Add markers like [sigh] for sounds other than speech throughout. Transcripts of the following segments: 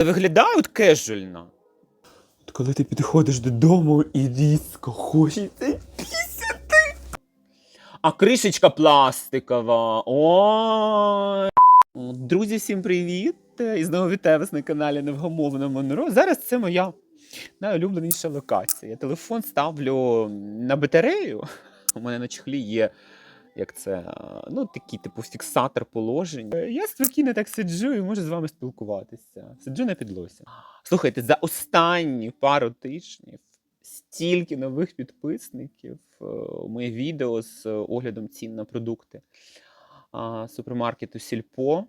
Виглядають кежульно. От коли ти підходиш додому і різко хочеться пісяти. А кришечка пластикова. Ой. Друзі, всім привіт! І знову вітаю вас на каналі Невгамовна Монро. Зараз це моя найулюбленіша локація. Я телефон ставлю на батарею. У мене на чехлі є як це, ну, такий, типу, фіксатор положень. Е, Я спокійно так сиджу і можу з вами спілкуватися. Сиджу на підлосі. Слухайте, за останні пару тижнів стільки нових підписників. е, Моє відео з е, оглядом цін на продукти супермаркету Сільпо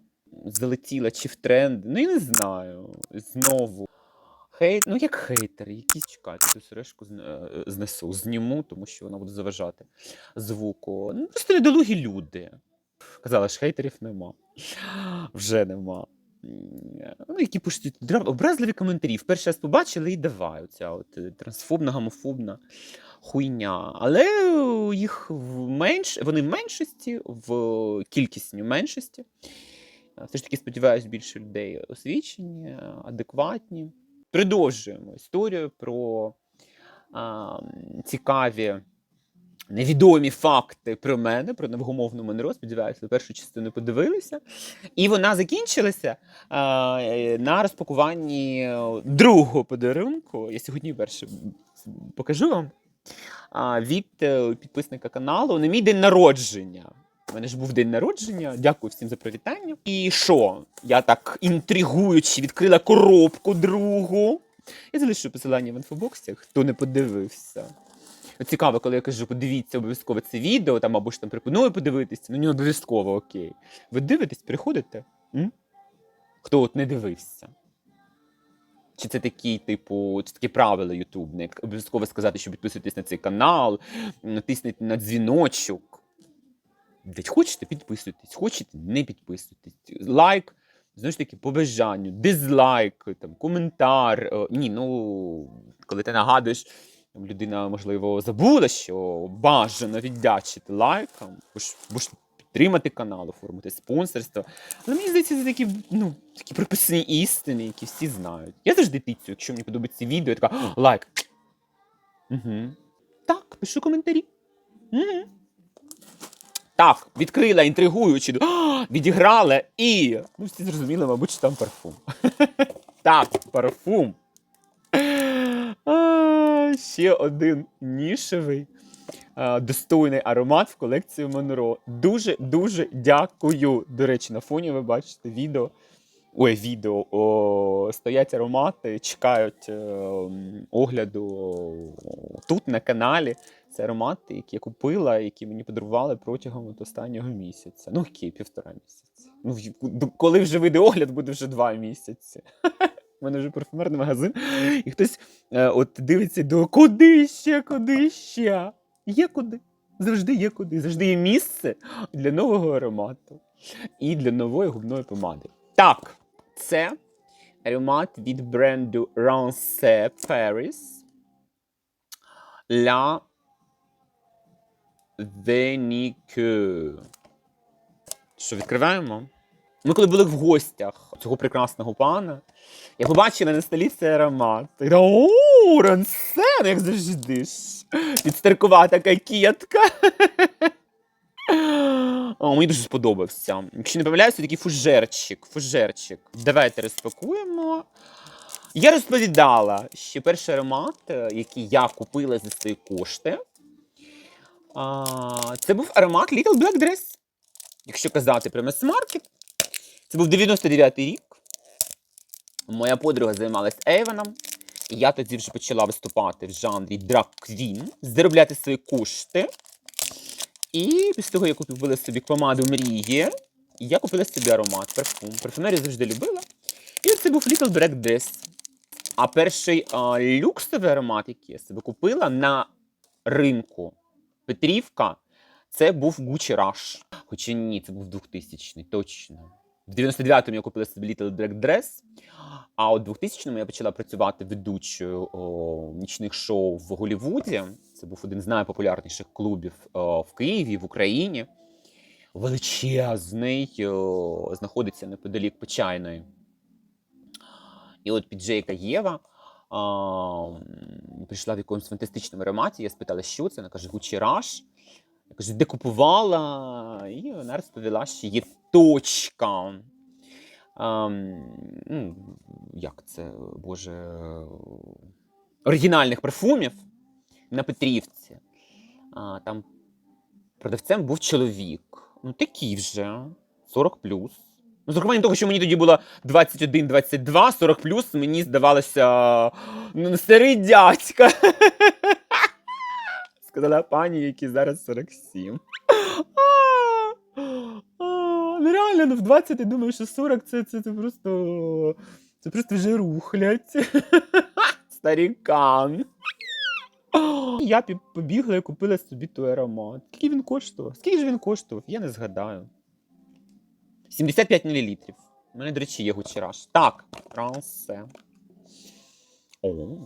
залетіла чи в тренд. Ну, я не знаю. Знову. Хейт, ну як хейтер, якісь чекайте, цю сережку е, знесу, зніму, тому що вона буде заважати звуку. Ну, просто недолугі люди. Казали ж, хейтерів нема. Вже нема. Ну, які пишуть образливі коментарі. В перший раз побачили і давай. Оця от е, трансфобна, гомофобна хуйня. Але їх в менш... вони в меншості, в кількісню меншості. Е, Все ж таки, сподіваюся, більше людей освічені, адекватні. Продовжуємо історію про а, цікаві невідомі факти про мене, про невгомовну Монро. Сподіваюся, ви першу частину подивилися. І вона закінчилася а, на розпакуванні другого подарунку. Я сьогодні перше покажу вам від е, підписника каналу на мій день народження. У мене ж був день народження. Дякую всім за привітання. І що? Я так інтригуючи відкрила коробку другу. Я залишу посилання в інфобоксі, хто не подивився. Цікаво, коли я кажу, подивіться обов'язково це відео, там або ж там пропоную подивитися, ну не обов'язково, окей. Ви дивитесь, приходите? М? Хто от не дивився? Чи це такі, типу, це такі правила ютубне, як обов'язково сказати, що підписуйтесь на цей канал, натисніть на дзвіночок. Хочете, підписуйтесь, хочете, не підписуйтесь. Лайк, знову ж таки, по бажанню, дизлайк, там, коментар. Е, Ні, ну, коли ти нагадуєш, людина, можливо, забула, що бажано віддячити лайкам, бо ж, підтримати канал, оформити спонсорство. Але мені здається, це такі, ну, такі прописані істини, які всі знають. Я завжди тицю, якщо мені подобається відео, я така лайк. Угу. Так, пишу коментарі. Угу. Так, відкрила, інтригуючи, «А, відіграла і. Ну, всі зрозуміли, мабуть, що там парфум. [laughs] так, парфум. А, ще один нішевий, а, достойний аромат в колекцію Монро. Дуже дуже дякую. До речі, на фоні ви бачите відео. Ой, відео о, стоять аромати, чекають е, м, огляду о, тут на каналі. Це аромати, які я купила, які мені подарували протягом от останнього місяця. Ну, окей, півтора місяці. Ну, коли вже вийде огляд, буде вже два місяці. [laughs] У мене вже парфюмерний магазин, і хтось е, от дивиться до куди ще, куди ще. Є куди. Завжди є куди. Завжди є місце для нового аромату і для нової губної помади. Так, це аромат від бренду Rance Paris La Venique. Що, відкриваємо? Ми коли були в гостях цього прекрасного пана, я побачила на столі цей аромат. Я така, О, Рансен, як завжди ж. Підстаркувата кокетка. О, мені дуже сподобався. Якщо не помиляюся, такий фужерчик. Фужерчик. Давайте розпакуємо. Я розповідала, що перший аромат, е, який я купила за свої кошти, а, це був аромат Little Black Dress. Якщо казати про мас-маркет, це був 99-й рік. Моя подруга займалась Ейвеном. І я тоді вже почала виступати в жанрі Queen, заробляти свої кошти. І після того, як купила собі помаду мрії, я купила собі аромат, парфум. Парфумерію завжди любила. І це був Little Black Dress. А перший а, люксовий аромат, який я собі купила на ринку Петрівка, це був Gucci Rush. Хоча ні, це був 2000-й, точно. В 99-му я купила собі Little Black Dress, а у 2000-му я почала працювати ведучою о, нічних шоу в Голлівуді. Це був один з найпопулярніших клубів о, в Києві, в Україні. Величезний, о, знаходиться неподалік Почайної. І от піджейка Єва а, м, прийшла в якомусь фантастичному ароматі. Я спитала, що це. Вона каже, Rush. Я кажу, де купувала? І вона розповіла, що є точка. Ну, як це, боже, оригінальних парфумів на Петрівці. А, там продавцем був чоловік. Ну, такий вже, 40 плюс. Ну, з урахуванням того, що мені тоді було 21-22, 40 плюс мені здавалося ну, старий дядька. [laughs] Сказала пані, який зараз 47. А, а, Ну в 20 ти думаєш, що 40 це, це, це просто. Це просто вже рухлять. [laughs] Старікан. Я побігла і купила собі той аромат. Скільки він коштував? Скільки ж він коштував? Я не згадаю. 75 мл. У мене, до речі, є гучераж. Так, все. О,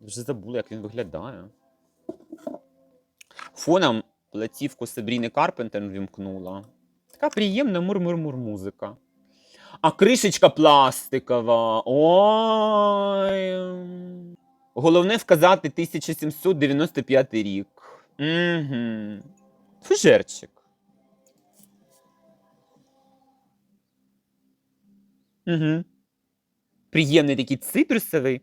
вже забула, як він виглядає. Фоном платівку Сабріни Карпентер вімкнула. Така приємна мур-мур-мур музика. А кришечка пластикова. Ой. Головне вказати 1795 рік. Угу. Фужерчик. Угу. Приємний такий цитрусовий.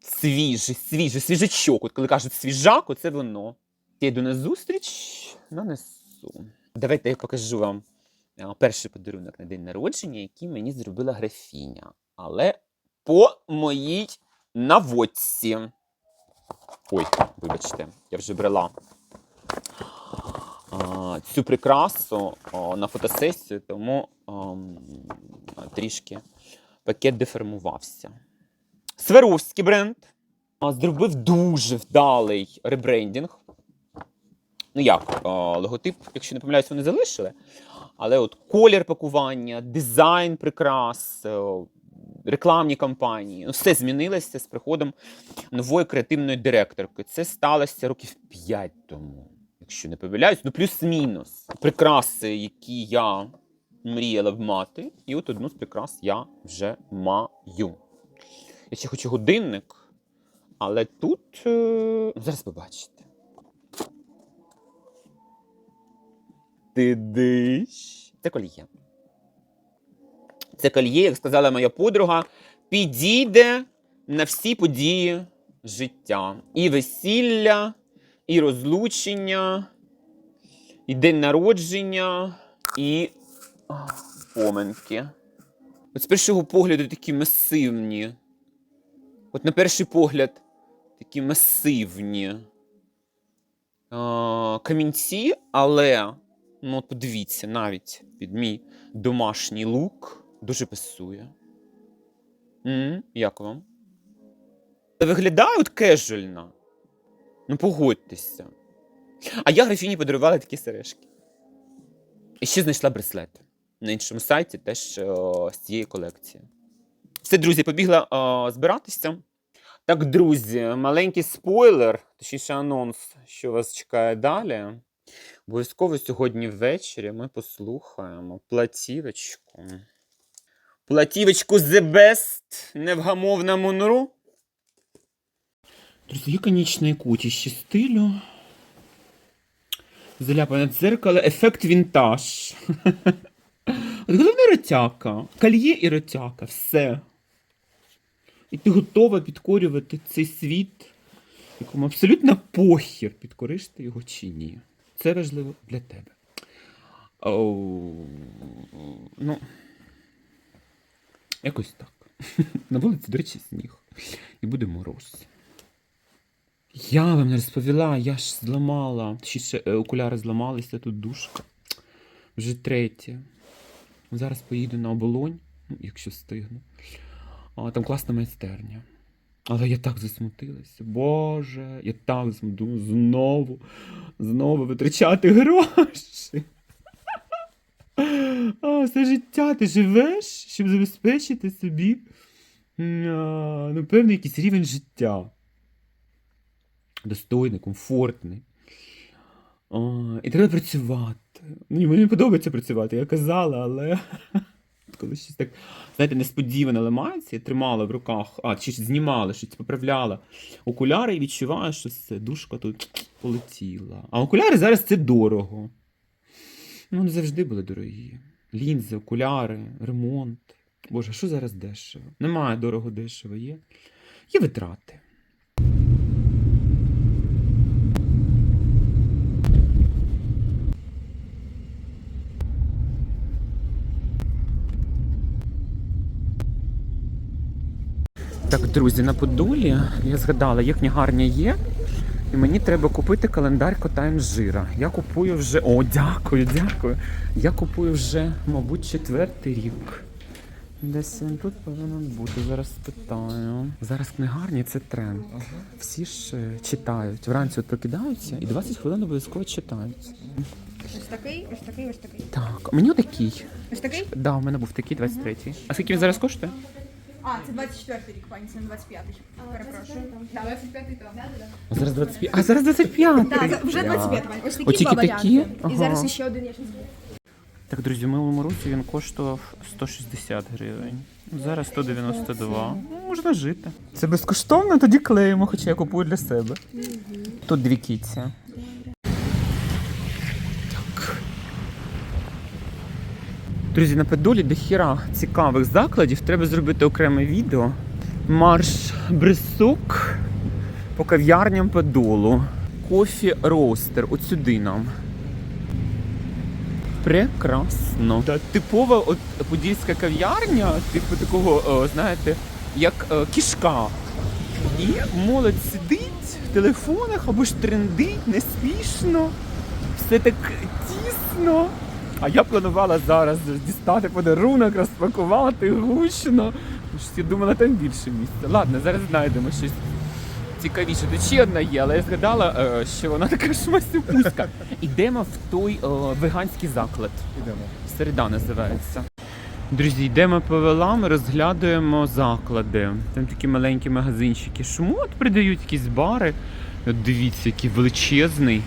Свіжий, свіжий, свіжачок. От коли кажуть свіжак, оце воно. Я йду на зустріч, нанесу. Давайте я покажу вам перший подарунок на день народження, який мені зробила графіня. Але по моїй наводці. Ой, вибачте, я вже брала цю прикрасу на фотосесію, тому трішки пакет деформувався. Сваровський бренд зробив дуже вдалий ребрендінг. Ну як, логотип, якщо не помиляюсь, вони залишили. Але от колір пакування, дизайн прикрас, рекламні кампанії, ну, все змінилося з приходом нової креативної директорки. Це сталося років 5 тому, якщо не помиляюсь, ну плюс-мінус. Прикраси, які я мріяла б мати, і от одну з прикрас я вже маю. Я ще хочу годинник, але тут. е, ну, Зараз побачите. Ти диш. Це кольє. Це кольє, як сказала моя подруга, підійде на всі події життя. І весілля, і розлучення, і день народження, і поминки. От з першого погляду такі масивні. От на перший погляд такі масивні а, камінці, але ну, от подивіться, навіть під мій домашній лук дуже пасує. м як вам? Виглядає от кежуально. Ну, погодьтеся. А я графіні подарувала такі сережки. І ще знайшла браслет на іншому сайті, теж о, з цієї колекції. Все, друзі, побігла о, збиратися. Так, друзі, маленький спойлер, точніше анонс, що вас чекає далі. Обов'язково сьогодні ввечері ми послухаємо платівочку. Платівочку The Best, невгамовна Монру. Друзі, конічної кутіщі стилю. Заляпане дзеркало, ефект вінтаж. [laughs] Головне ротяка. Кальє і ротяка, все. І ти готова підкорювати цей світ, якому абсолютно похір, підкориш ти його чи ні. Це важливо для тебе. Оу, ну, якось так. [laughs] На вулиці, до речі, сніг. І буде мороз. Я вам не розповіла, я ж зламала. Ще е, окуляри зламалися, тут душка. Вже третє. Зараз поїду на оболонь, ну, якщо встигну. А, там класна майстерня. Але я так засмутилася. Боже, я так засмутилася. Знову, знову витрачати гроші. А, все життя ти живеш, щоб забезпечити собі ну, певний якийсь рівень життя. Достойний, комфортний. А, і треба працювати. Ну, мені подобається працювати, я казала, але [laughs] коли щось так, знаєте, несподівано ламається, я тримала в руках, а, чи знімала, щось поправляла окуляри і відчуваю, що все, душка тут полетіла. А окуляри зараз це дорого. Ну, вони завжди були дорогі. Лінзи, окуляри, ремонт. Боже, що зараз дешево? Немає дорого дешево, є. Є витрати. Так, друзі, на Подолі я згадала, є книгарня є. І мені треба купити календар кота інжира. Я купую вже. О, дякую, дякую. Я купую вже, мабуть, четвертий рік. Десь він тут повинен бути. Зараз спитаю. Зараз книгарні це тренд. Всі ж е, читають. Вранці от прокидаються і 20 хвилин обов'язково читають. Ось такий, ось такий, ось такий. Так, мені отакий. Ось такий? Да, у мене був такий 23-й. А скільки він зараз коштує? А, це 24 рік, пані, це не 25-й. Перепрошую. Да, 25-й там. А зараз 25. А зараз 25. Да, за- вже 25, пані. Ось такі Оті два такі? варіанти. Ага. І зараз ще один є. щас буде. Так, друзі, в минулому році він коштував 160 гривень. Зараз 192. Ну, можна жити. Це безкоштовно, тоді клеїмо, хоча я купую для себе. Тут дві кіці. Друзі, на Подолі до хіра цікавих закладів. Треба зробити окреме відео. Марш Бресок по кав'ярням Подолу. Кофі роустер. От сюди нам. Прекрасно. Та типова от подільська кав'ярня, типу такого, о, знаєте, як е, кішка. І молодь сидить в телефонах або ж трендить неспішно, все так тісно. А я планувала зараз дістати подарунок, розпакувати гучно. Я думала, там більше місця. Ладно, зараз знайдемо щось цікавіше. Тут ще одна є, але я згадала, е, що вона така шмасюкуська. Ідемо в той е, веганський заклад. Ідемо. Середа називається. Друзі, йдемо по велам, розглядуємо заклади. Там такі маленькі магазинчики. Шмот придають якісь бари. От дивіться, який величезний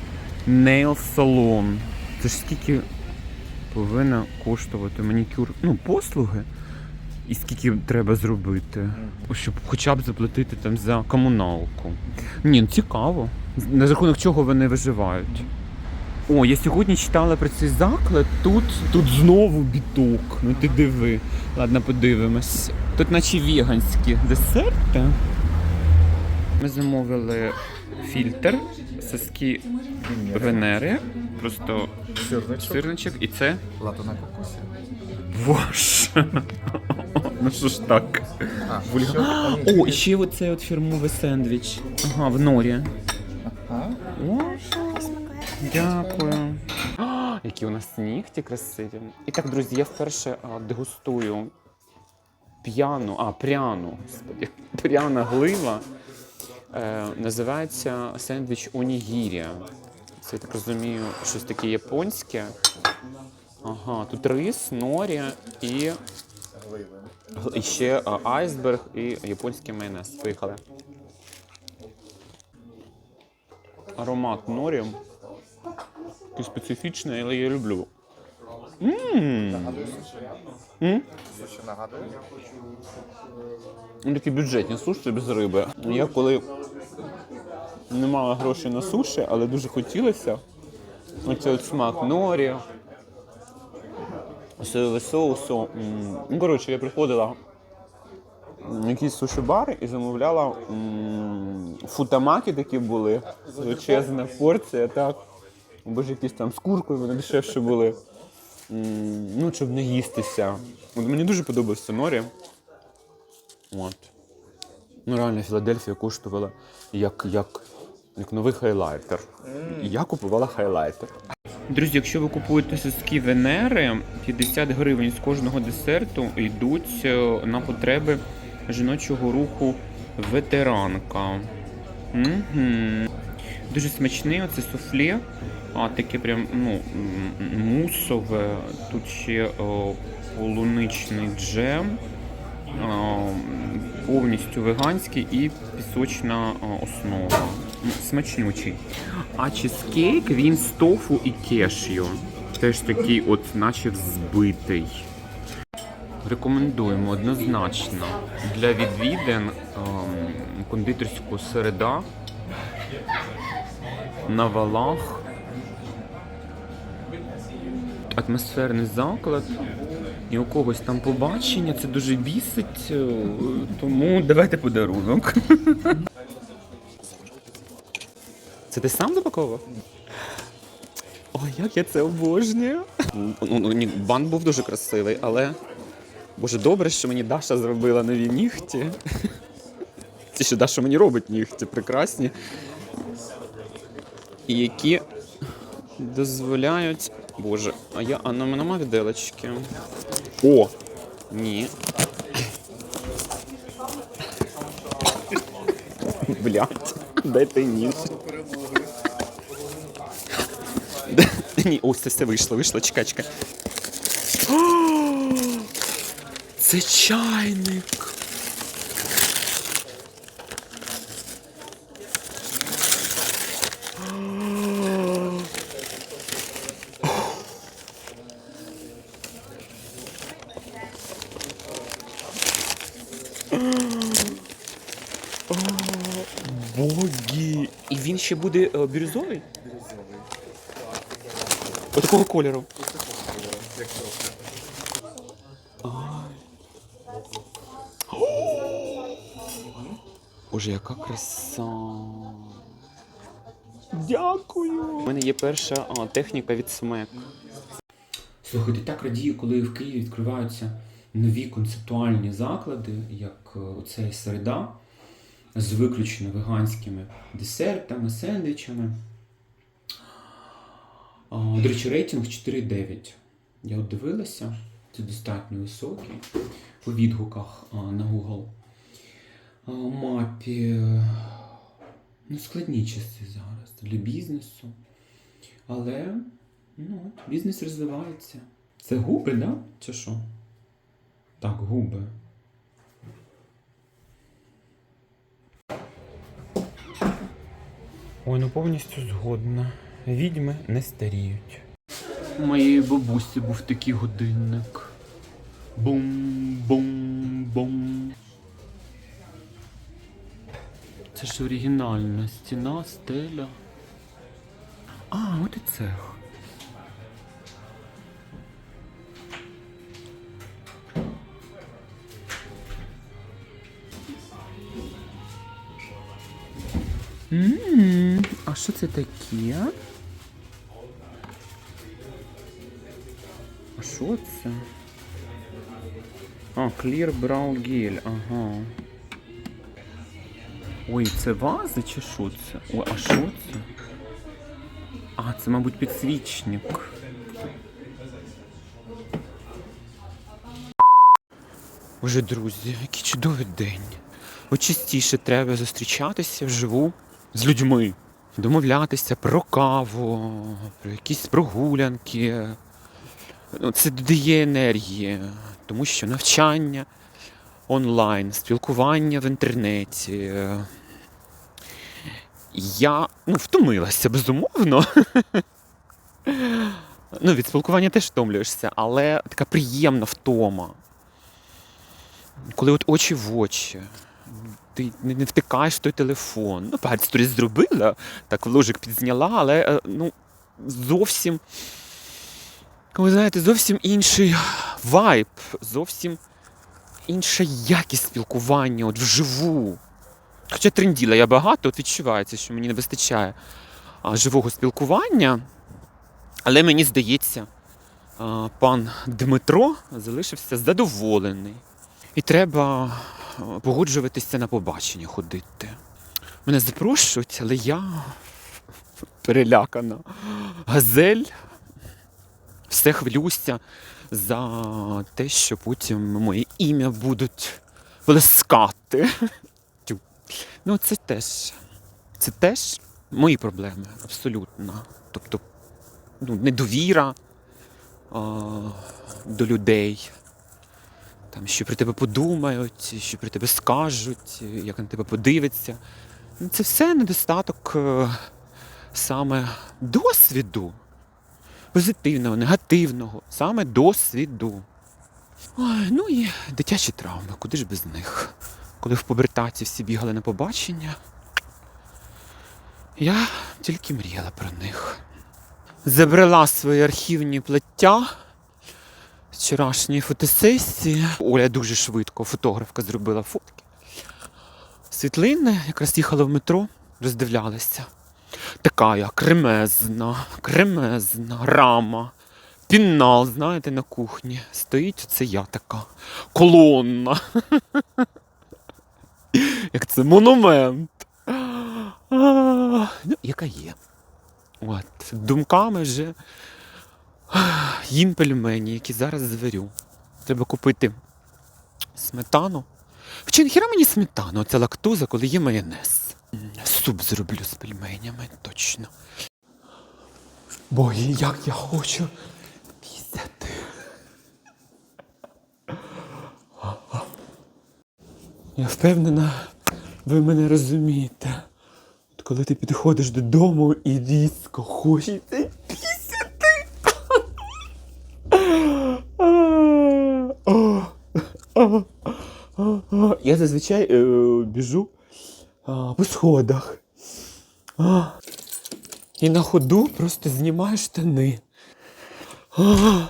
нейл салон. Це ж скільки повинна коштувати манікюр, ну, послуги. І скільки треба зробити, щоб хоча б заплатити там за комуналку. Ні, ну цікаво. На рахунок чого вони виживають. О, я сьогодні читала про цей заклад. Тут, тут знову біток. Ну ти диви. Ладно, подивимось. Тут наче веганські десерти. Ми замовили фільтр, соски Венери, просто Сирничок. сирничок, і це. Лата на кокосі. Боже. [laughs] Ну що ж так? А, Вульга- [gasps] О, і ще оцей от фірмовий сендвіч. Ага, в норі. О, дякую. [gasps] А, які у нас нігті красиві. І так, друзі, я вперше а, дегустую п'яну, а, пряну, господи, [laughs] пряна глива. Е, називається сендвіч онігірі. Це, я так розумію, щось таке японське. Ага, тут рис, норі і, і ще а, айсберг і японський майонез. Поїхали. Аромат норі. Такий специфічний, але я люблю. Нагадує? Ну, такі бюджетні суші без риби. Я коли не мала грошей на суші, але дуже хотілося. Оцей от смак норі, соєвого соусу. Ну, коротше, я приходила в якийсь суші-бар і замовляла футамаки такі були. Величезна порція, так. Або ж якісь там з куркою, вони дешевші були. Ну, щоб не їстися. От мені дуже подобається норі. От. Ну, реально, Філадельфія коштувала як, як, як новий хайлайтер. І я купувала хайлайтер. Друзі, якщо ви купуєте соски Венери, 50 гривень з кожного десерту йдуть е, на потреби жіночого руху ветеранка. Угу. Дуже смачний оце суфле, а таке прям ну, мусове. Тут ще о, полуничний джем а, повністю веганський і пісочна основа. Смачнючий. А чизкейк він з тофу і кешю. Теж такий, от, наче взбитий. рекомендуємо однозначно для відвідин ем, кондитерську середа на валах. Атмосферний заклад. І у когось там побачення, це дуже бісить, е, тому давайте подарунок. [laughs] Це ти сам запаковував? Ой, як я це обожнюю. Ну, ну, ні, банк був дуже красивий, але. Боже, добре, що мені Даша зробила нові нігті. Ті, що Даша мені робить нігті, прекрасні. І які дозволяють. Боже, а я. А ну нема віделочки. О! Ні. Блять, [laughs] дайте ніж. Ні, ось це все вийшло, вийшло, чекай, чекай. [gasps] Це чайник. [gasps] Боги. І він ще буде е, бірюзовий? Бірюзовий. Отакого кольору. Боже, яка краса. Дякую. У мене є перша а, техніка від смек. Слухайте, так радію, коли в Києві відкриваються нові концептуальні заклади, як е, оцей середа, з виключно веганськими десертами, сендвічами. До речі, рейтинг 4,9. Я от дивилася, це достатньо високий по відгуках на Google мапі. Ну, складні часи зараз для бізнесу. Але ну, бізнес розвивається. Це губи, да? Чи що? Так, губи. Ой, ну повністю згодна. Відьми не старіють. У моєї бабусі був такий годинник. Бум-бум-бум. Це ж оригінальна стіна, стеля. А, от і цех. М, А що це таке? Що це? А, Clear Brow Gel, ага. Ой, це вази чи що це? Ой, а що це? А, це, мабуть, підсвічник. Боже, друзі, який чудовий день. От частіше треба зустрічатися вживу з людьми, домовлятися про каву, про якісь прогулянки. Це додає енергії, тому що навчання онлайн, спілкування в інтернеті. Я ну, втомилася, безумовно. Ну, від спілкування теж втомлюєшся, але така приємна втома. Коли от очі в очі, ти не, не втикаєш в той телефон. Ну, багато сторіс зробила, так ложик підзняла, але е, ну, зовсім. Ви знаєте, зовсім інший вайб, зовсім інша якість спілкування, от вживу. Хоча тренділа я багато, от відчувається, що мені не вистачає а, живого спілкування. Але мені здається, а, пан Дмитро залишився задоволений. І треба погоджуватися на побачення ходити. Мене запрошують, але я перелякана. Газель, все хвилюся за те, що потім моє ім'я будуть плескати. Ну, це теж. Це теж мої проблеми, абсолютно. Тобто, ну, недовіра а, до людей. Там, що про тебе подумають, що про тебе скажуть, як на тебе подивиться. Це все недостаток е, саме досвіду позитивного, негативного, саме досвіду. Ой, ну і дитячі травми, куди ж без них? Коли в пубертаті всі бігали на побачення, я тільки мріяла про них. Забрала свої архівні плаття з вчорашньої фотосесії. Оля дуже швидко, фотографка зробила фотки. Світлини, якраз їхала в метро, роздивлялася. Така кремезна, кремезна рама. Пінал, знаєте, на кухні. Стоїть оце я така. Колонна. [laughs] Як це монумент. Ну, яка є. От, думками вже їм пельмені, які зараз зварю. Треба купити сметану. Вчи, нахіра мені сметану, це лактоза, коли є майонез. Суп зроблю з пельменями, точно. Бо як я хочу пісяти. Я впевнена, ви мене розумієте. От коли ти підходиш додому і різко хочеться пісяти. Я зазвичай е, біжу а, сходах. А, і на ходу просто знімаю штани. А,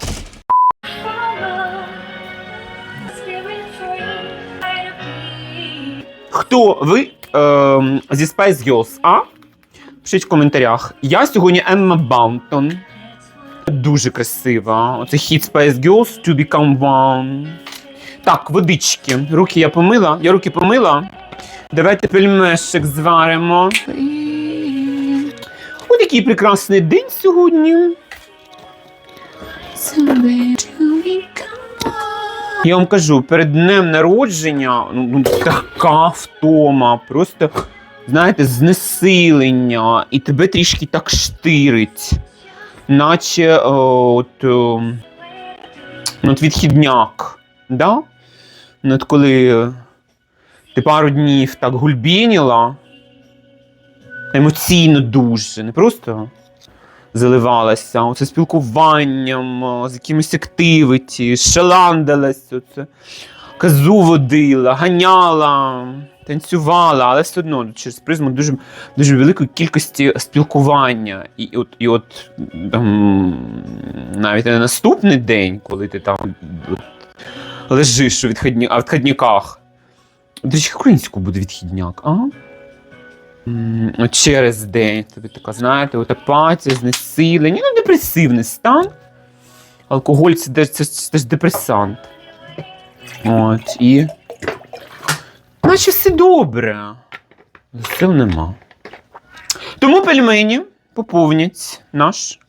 Хто ви ем, зі Spice Girls, а? Пишіть в коментарях. Я сьогодні Емма Баунтон. Дуже красива. Оце хіт Spice Girls To Become One. Так, водички. Руки я помила. Я руки помила. Давайте пельмешик зваримо. Ось який прекрасний день сьогодні. Я вам кажу, перед днем народження ну, ну, така втома, просто, знаєте, знесилення, і тебе трішки так штирить. Наче е, от, е, ну, от відхідняк. Да? Ну, от коли ти пару днів так гульбініла, емоційно дуже, не просто заливалася, оце спілкуванням, з якимось активіті, шаландалась, оце, казу водила, ганяла, танцювала, але все одно через призму дуже, дуже великої кількості спілкування. І от, і от там, навіть на наступний день, коли ти там от, лежиш у відходні, а. До речі, як українською буде відхідняк, а? Через день тобі така, знаєте, от апатія, знесилення, ну, депресивний стан. Алкоголь це, де- це, це, ж депресант. От, і. Наче все добре. Сил нема. Тому пельмені поповнять наш.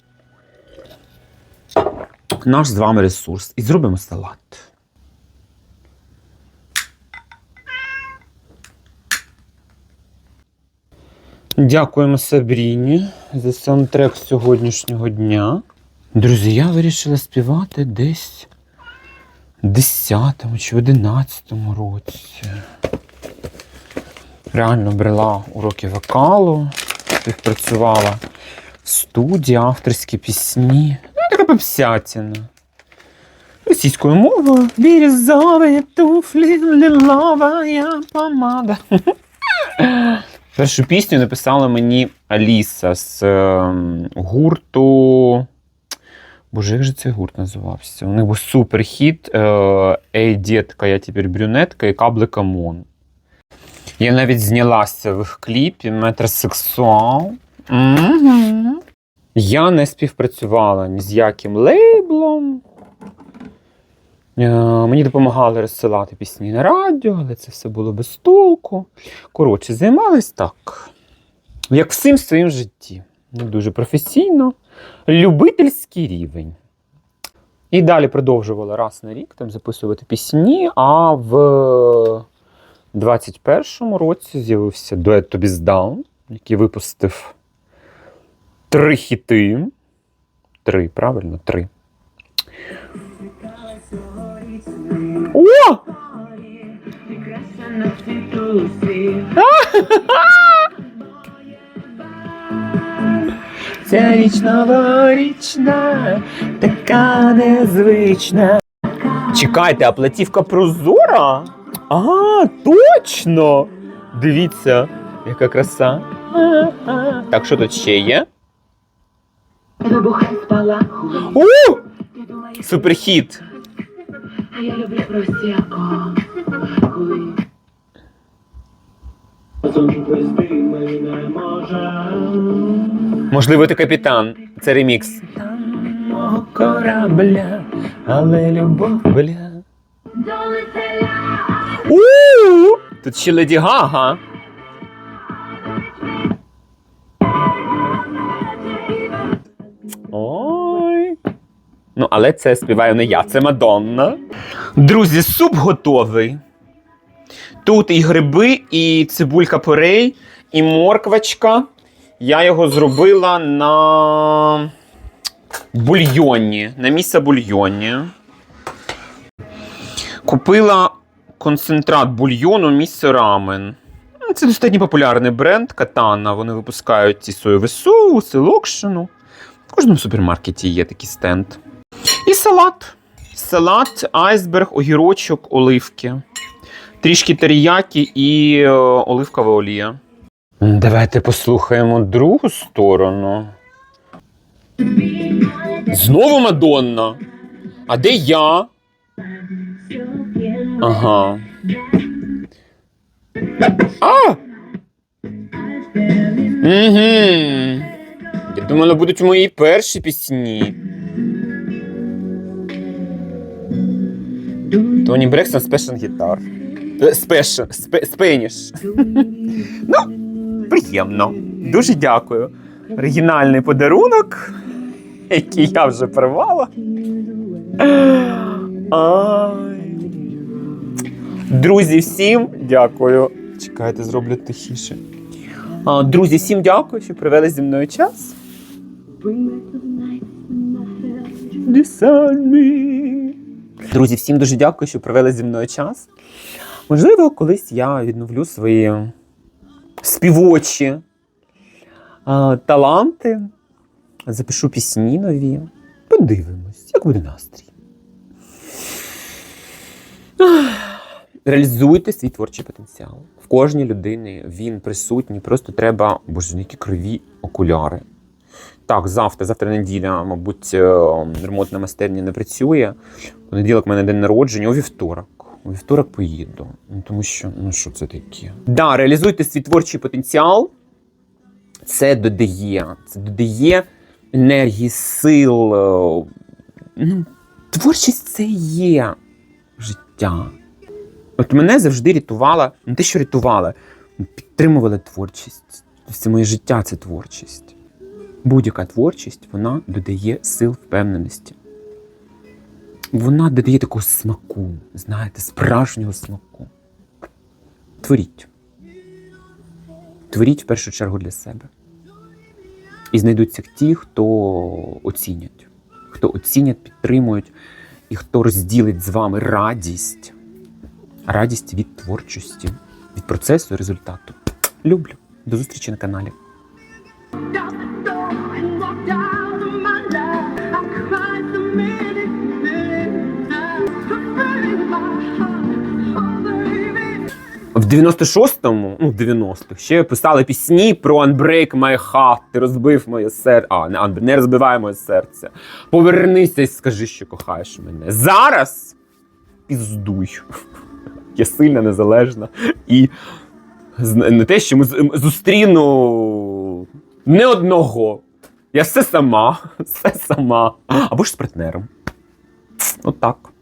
Наш з вами ресурс. І зробимо салат. Дякуємо Сабріні за саундтрек сьогоднішнього дня. Друзі, я вирішила співати десь в 10 чи в 11 році. Реально брала уроки вокалу, співпрацювала в студії, авторські пісні. Ну, така попсятіна. Російською мовою. Бірюзові туфлі, лілова помада. [laughs] Першу пісню написала мені Аліса з ем, гурту. Боже, як же цей гурт називався? У них був суперхіт е, Ей, дітка, я тепер брюнетка і Каблика Мон. Я навіть знялася в кліпі Метросексуал. Угу. Я не співпрацювала ні з яким лейблом. Е, Мені допомагали розсилати пісні на радіо, але це все було без толку. Коротше, займалась так. Як всім своїм житті. Не дуже професійно, любительський рівень. І далі продовжувала раз на рік там записувати пісні, а в 21-му році з'явився дует Тобі який випустив три хіти. Три, правильно, три. О! [laughs] Ця річ новорічна, така незвична. Чекайте, а платівка прозора? А, точно! Дивіться, яка краса. Так, що тут ще є? Думаєш, Суперхіт! А я люблю просяко. коли Можливо, ти капітан. Це ремікс. Мого корабля, але любов бля. У! Тут ще Леді Гага. Ну, але це співаю не я, це Мадонна. Друзі, суп готовий. Тут і гриби, і цибулька порей, і морквочка. Я його зробила на бульйоні, на місце бульйоні. Купила концентрат бульйону місце рамен. Ну, Це достатньо популярний бренд Катана. Вони випускають ці соєві соуси, локшину. В кожному супермаркеті є такий стенд. І салат. Салат, айсберг, огірочок, оливки. Трішки теріякі і е, оливкова олія. Давайте послухаємо другу сторону. Знову Мадонна. А де я? Ага. А! Угу. Я думала, будуть мої перші пісні. Тоні Брексон Special Guitar. Е, Special, спе, Spanish. Ну, приємно. Дуже дякую. Оригінальний подарунок, який я вже порвала. Друзі, всім дякую. Чекайте, зроблю тихіше. Друзі, всім дякую, що провели зі мною час. Listen me. Друзі, всім дуже дякую, що провели зі мною час. Можливо, колись я відновлю свої співочі таланти, запишу пісні нові. Подивимось, як буде настрій. Реалізуйте свій творчий потенціал. В кожній людини він присутній, просто треба боже, які криві окуляри. Так, завтра, завтра неділя, мабуть, е, ремонтна майстерня не працює. Понеділок в мене день народження, у вівторок. У вівторок поїду. Ну, тому що, ну що це таке? Да, реалізуйте свій творчий потенціал. Це додає. Це додає енергії, сил. е, Ну, творчість це є життя. От мене завжди рятувала, не те, що рятувала, підтримувала творчість. Все моє життя це творчість. Будь-яка творчість вона додає сил впевненості. Вона додає такого смаку, знаєте, справжнього смаку. Творіть. Творіть в першу чергу для себе. І знайдуться ті, хто оцінять, хто оцінять, підтримують і хто розділить з вами радість. Радість від творчості, від процесу результату. Люблю. До зустрічі на каналі. 96-му, ну, в 90-х, ще писали пісні про Unbreak My Heart, ти розбив моє серце. А, не, не розбивай моє серце. Повернися і скажи, що кохаєш мене. Зараз піздуй. [laughs] Я сильна, незалежна. І не те, що ми зустріну не одного. Я все сама, [laughs] все сама. Або ж з партнером. От так.